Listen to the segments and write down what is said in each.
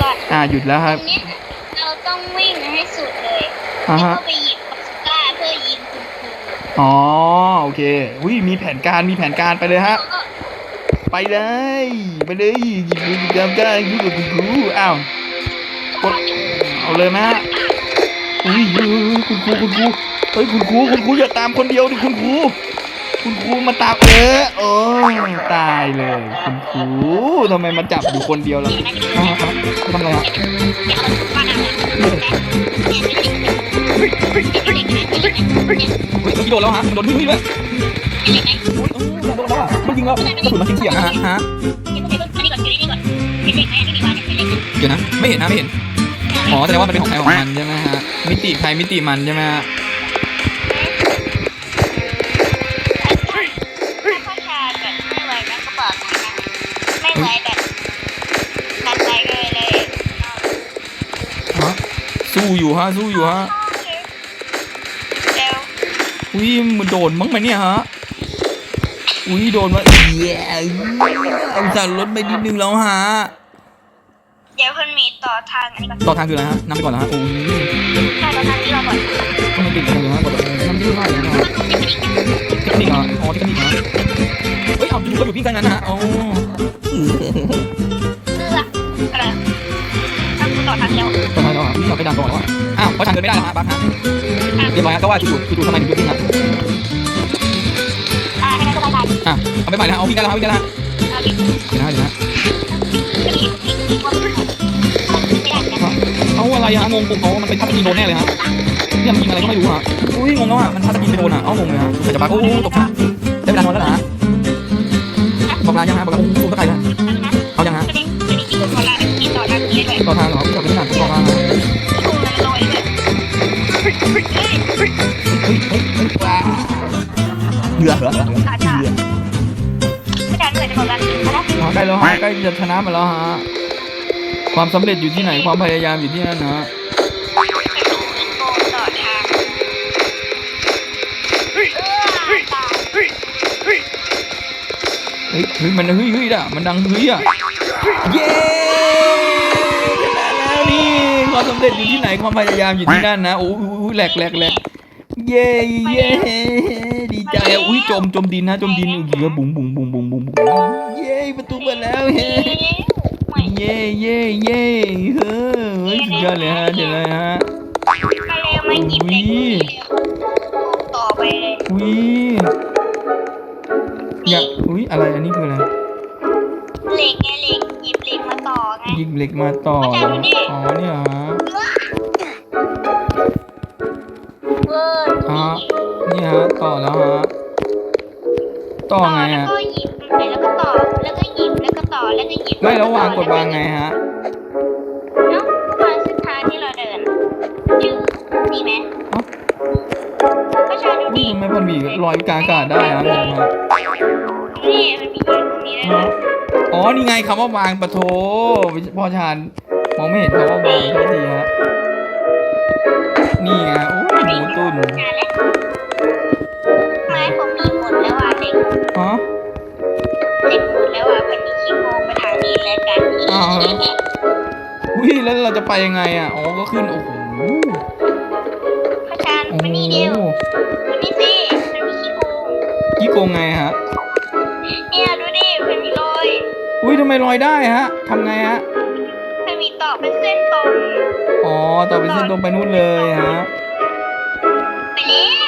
ก่อนอ่าหยุดแล้วครับ ทีนี้เราต้องวิ่งให้สุดเลยอ่าแล้วฮะ ก็ไปหยิบปากกาเพื่อยิงคุณครูอ๋อโอเคอุ้ยมีแผนการมีแผนการไปเลยฮะ แล้วก็ไปเลย ไปเลยหยิบหยิบกำกายุ่งกับคุณครูอ้าวกดเอาเลยไหมฮะอุ้ยอุ้ยอุ้ยคุณครูคุณครูเฮ้ยคุณครูคุณครูอย่าตามคนเดียวดิคุณครู คุณครูมาตามเออโอ้ยตายเลย คุณครูทำไมมาจับอยู่คนเดียวล่ะอ้วครับทำอะไรฮะเฮ้ยเฮ้ยเฮ้ยโดนแล้วฮะโดนวิ่งด้วยโอ้ยโอ้ยโดนแล้วมันยิงแล้วกระสุนมันเฉียงนะฮะฮะเดี๋ยวนะไม่เห็นนะไม่เห็นอ๋อแสดงว่ามันเป็นของใครของมันใช่ไหมฮะมิติใครมิติมันใช่ไหมฮะ ไม่ไหวแบบนัดใจเลยเลยฮะสู้อยู่ฮะสู้อยู่ฮะเร็วอุ้ยมันโดนมั้งไหมเนี่ยฮะอุ้ยโดนมาเอียเอาสั่นรถไปนิดนึงแล้วฮะเดี๋ยวคุณมีต่อทางอันนี้ก่อนต่อทางคืออะไรฮะนำไปก่อนแล้วฮะโอ้ยใช่ต่อทางนี้เราก่อนก็มันติดกันอยู่ฮะกดทำยืดมากเลยนะฮะเทคนิคเหรออ๋อเทคนิคเหรอเฮ้ยเอาอยู่ก็อยู่พี่กันนั้นนะฮะอ๋อ ทางแล้วอะวิ่งออกไปด่านก่อนแล้วอะอ้าวเพราะทางเดินไม่ได้แล้วฮะบั๊กฮะเรียบร้อยฮะก็ว่าจู่ๆจู่ๆทำไมถึงหยุดวิ่งครับอ่าให้ได้ก็ได้อะเอาไปใหม่นะเอาวิ่งกันแล้วฮะวิ่งกันแล้วฮะเอาดิเดี๋ยวนะเดี๋ยวนะไม่ได้นะเอาอะไรฮะงงปุ่มเขามันเป็นทับสกินโดนแน่เลยฮะเนี่ยมันยิงอะไรก็ไม่รู้ฮะอุ้ยงงแล้วอะมันทับสกินไปโดนอะเอ้างงเลยฮะใส่จะบักโอ้ตกใจได้เวลานอนแล้วนะฮะบอกลายังฮะบอกลาโอ้ตะไคร้ฮะเอายังฮะไม่ได้ไม่ได้คิดว่าเขาละมีต่อทางนี้ด้วยต่อทางเหรอจะเป็นทาง เหลือเหลืออาดขาดไม่ได้ด้วยจะบอกกันนะใกล้แล้วฮะใกล้จะชนะมาแล้วฮะ ความสำเร็จอยู่ที่ไหนความพยายามอยู่ที่นั่นนะเฮ้ยเฮ้ยมันเฮ้ยเฮ้ยด่ะมันดังเฮ้ยอะเย้ชนะแล้วนี่ความสำเร็จอยู่ที่ไหนความพยายามอยู่ที่นั่นนะโอ้ยแหลกแหลกแหลกเย้เย้ ใจอะอุ้ยจมจมดินนะจมดินเหลือบุ๋งบุ๋งบุ๋งบุ๋งบุ๋งบุ๋งเย้ประตูเปิดแล้วเฮ้เย้เย้เย้เฮ้ยสุดยอดเลยฮะเดี๋ยวเลยฮะมาเร็วมาหยิบเหล็กต่อไปเลยอุ้ยอยากอุ้ยอะไรอันนี้คืออะไรเหล็กไงเหล็กหยิบเหล็กมาต่อไงหยิบเหล็กมาต่อเหรออ๋อเนี่ยฮะเวอร์ฮะ นี่ฮะ ต่อแล้วฮะต่อไงแล้วฮะ ก็หยิบไปแล้วก็ต่อ แล้วก็หยิบแล้วก็ต่อแล้วก็หยิบไม่แล้ววางกดวางไงฮะ เนาะวางเส้นทางที่เราเดินชื่อนี่ไหมเอ้า ประชาดูนี่ดิทำไมมันมีลอยกลางอากาศได้ฮะงงฮะนี่มันมีอยู่ตรงนี้ด้วยนะอ๋อ นี่ไงคำว่าวางปะโถพ่อชานมองไม่เห็นคำว่าวางโทษทีฮะ นี่ไงโอ้ยหมูตุ้นอะแล้ว ฮะเด็กหมดแล้วอะวันนี้ขี้โกงไปทางนี้แล้วกันอ้าวแล้วอุ้ยแล้วเราจะไปยังไงอะอ๋อก็ขึ้นโอ้โหพระชานโอ้มานี่เดียวมานี่สิมันมีขี้โกงยี่โกงไงฮะเนี่ยดูดิมันมีรอยอุ้ยทำไมลอยได้ฮะทำไงฮะมันมีต่อเป็นเส้นตรงอ๋อต่อไปเส้นตรงไปนู่นเลยฮะไปแล้วมันขี้โกง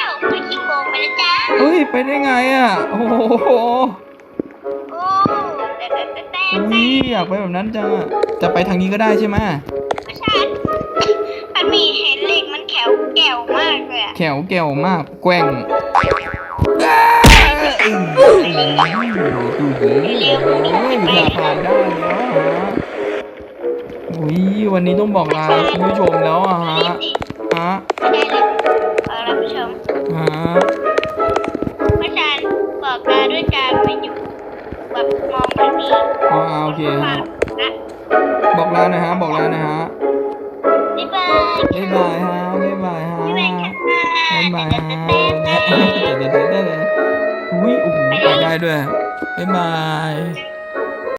ไปแล้วจ้าเฮ้ย ไปได้ไงอะ โอ้โหโอ้แต่แต่แต่แต่อุ้ยอยากไปแบบนั้นจังอะจะไปทางนี้ก็ได้ใช่ไหมพระชานมันมีเห็นเหล็กมันแข็งแก่วมากเลยอะแขวแก้วมาก แกว่งดูดีโอ้ยผ่าผ่านได้แล้วฮะอุ้ยวันนี้ต้องบอกลาคุณผู้ชมแล้วอะฮะนี่สิฮะไม่ได้เลยเอาละผู้ชม ฮะพระชานบอกลาด้วยการไปอยู่แบบมองทางนี้อ๋อโอเคฮะนะบอกลาหนะฮะบอกลาหนะฮะบ๊ายบายบ๊ายบายฮะบ๊ายบายฮะบ๊ายบายค่ะบ๊ายบายฮะเต้นเต้นเต้นเต้นเดี๋ยวเดี๋ยวเดี๋ยวเดี๋ยวอุ้ยโอ้โหไปได้ด้วยบ๊ายบาย